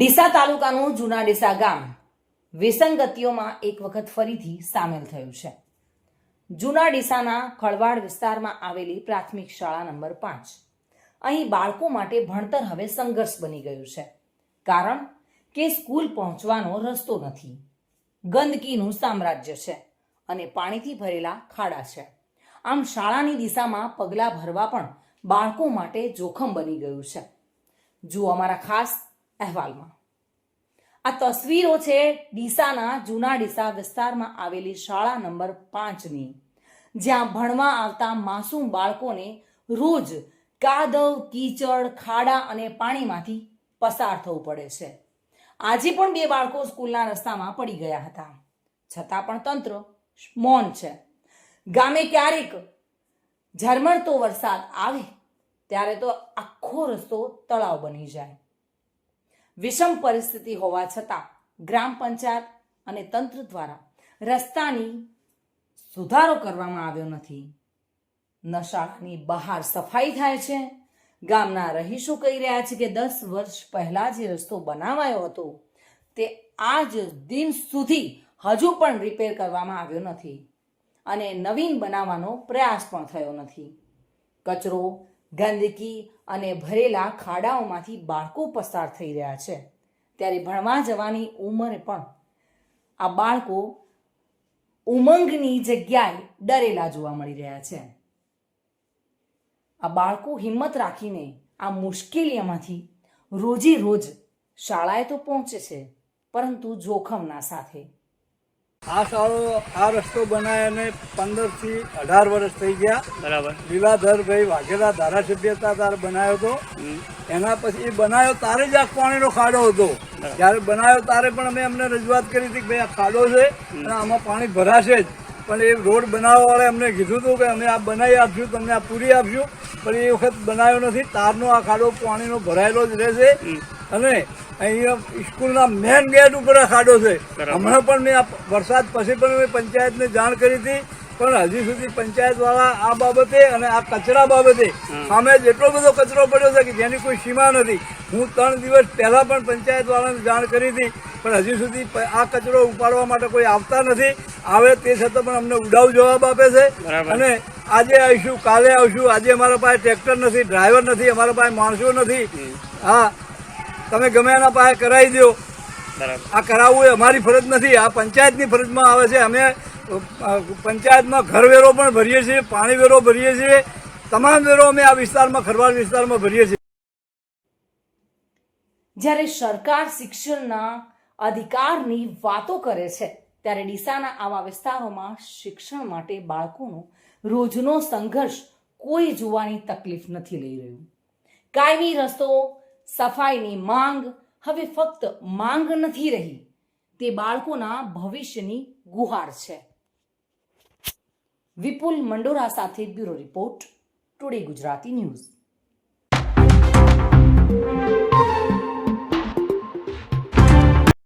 ડીસા તાલુકાનું જૂના ડીસા ગામ વિસંગતિઓમાં એક વખત ફરીથી સામેલ થયું છે. જૂના ડીસાના ખળવાડ વિસ્તારમાં આવેલી પ્રાથમિક શાળા નંબર પાંચ. અહીં બાળકો માટે ભણતર હવે સંઘર્ષ બની ગયું છે. કારણ કે સ્કૂલ પહોંચવાનો રસ્તો નથી. ગંદકીનું સામ્રાજ્ય છે અને પાણીથી ભરેલા ખાડા છે. આમ શાળાની દિશામાં પગલાં ભરવા પણ બાળકો માટે જોખમ બની ગયું છે. જુઓ અમારા ખાસ અહેવાલમાં. આ તસવીરો છે ડીસાના જૂના ડીસા વિસ્તારમાં આવેલી શાળા નંબર પાંચની, જ્યાં ભણવા આવતા માસૂમ બાળકોને રોજ કાદવ, કીચડ, ખાડા અને પાણીમાંથી પસાર થવું પડે છે. આજે પણ બે બાળકો સ્કૂલના રસ્તામાં પડી ગયા હતા. છતાં પણ તંત્ર મૌન છે. ગામે ક્યારેક ઝરમરતો વરસાદ આવે, ત્યારે તો આખો રસ્તો તળાવ બની જાય. વિષમ પરિસ્થિતિ હોવા છતાં ગ્રામ પંચાયત અને તંત્ર દ્વારા રસ્તાની સુધારો કરવામાં આવ્યો નથી. નશાળાની બહાર સફાઈ થાય છે. ગામના રહીશો કહી રહ્યા છે કે દસ વર્ષ પહેલા જે રસ્તો બનાવાયો હતો, તે આજ દિન સુધી હજુ પણ રિપેર કરવામાં આવ્યો નથી અને નવીન બનાવવાનો પ્રયાસ પણ થયો નથી. કચરો ગંદકી અને ભરેલા ખાડાઓમાંથી બાળકો પસાર થઈ રહ્યા છે. ત્યારે ભણવા જવાની ઉંમરે પણ આ બાળકો ઉમંગની જગ્યાએ ડરેલા જોવા મળી રહ્યા છે. આ બાળકો હિંમત રાખીને આ મુશ્કેલીઓમાંથી રોજે રોજ શાળાએ તો પહોંચે છે, પરંતુ જોખમના સાથે આ શાળો આ રસ્તો બનાવ્યાને પંદરથી અઢાર વર્ષ થઈ ગયા. બરાબર. લીલાધરભાઈ વાઘેલા ધારાસભ્ય હતા ત્યારે બનાવ્યો હતો એના પછી એ બનાવ્યો તારે જ આ પાણીનો ખાડો હતો. જ્યારે બનાવ્યો તારે પણ અમે અમને રજૂઆત કરી હતી કે ભાઈ આ ખાડો છે અને આમાં પાણી ભરાશે જ. પણ એ રોડ બનાવવાવાળાએ અમને કીધું હતું કે અમે આ બનાવી આપશું તમને આ પૂરી આપશું. પણ એ વખત બનાવ્યો નથી. તારનો આ ખાડો પાણીનો ભરાયેલો જ રહેશે. અને અહીંયા સ્કૂલના મેન ગેટ ઉપર આ ખાડો છે. હમણાં પણ મેં વરસાદ પછી પણ મેં પંચાયતને જાણ કરી હતી પણ હજી સુધી પંચાયત વાળા આ બાબતે અને આ કચરા બાબતે સામે એટલો બધો કચરો પડ્યો છે કે જેની કોઈ સીમા નથી. હું ત્રણ દિવસ પહેલા પણ પંચાયત વાળાને જાણ કરી હતી પણ હજી સુધી આ કચરો ઉપાડવા માટે કોઈ આવતા નથી. આવે તે છતાં પણ અમને ઉડાવ જવાબ આપે છે. અને આજે આવીશું કાલે આવશું. આજે અમારા પાસે ટ્રેક્ટર નથી ડ્રાઈવર નથી અમારા પાસે માણસો નથી. હા તમે ગમે એના પાસે કરાવી દો આ કરાવવું એ અમારી ફરજ નથી. આ પંચાયતની ફરજમાં આવે છે. અમે પંચાયતમાં ઘર વેરો પણ ભરીએ છીએ પાણી વેરો ભરીએ છીએ. તમામ વેરો અમે આ વિસ્તારમાં ખરવાડ વિસ્તારમાં ભરીએ છીએ. જ્યારે સરકાર શિક્ષણના અધિકારની વાતો કરે છે ત્યારે ડીસાના આવા વિસ્તારોમાં શિક્ષણ માટે બાળકોનો રોજનો સંઘર્ષ કોઈ જોવાની તકલીફ નથી લઈ રહ્યું. કાયમી રસ્તો સફાઈની માંગ હવે ફક્ત માંગ નથી રહી. તે બાળકોના ભવિષ્યની ગુહાર છે. વિપુલ મંડોરા સાથે bureau report, today Gujarati news.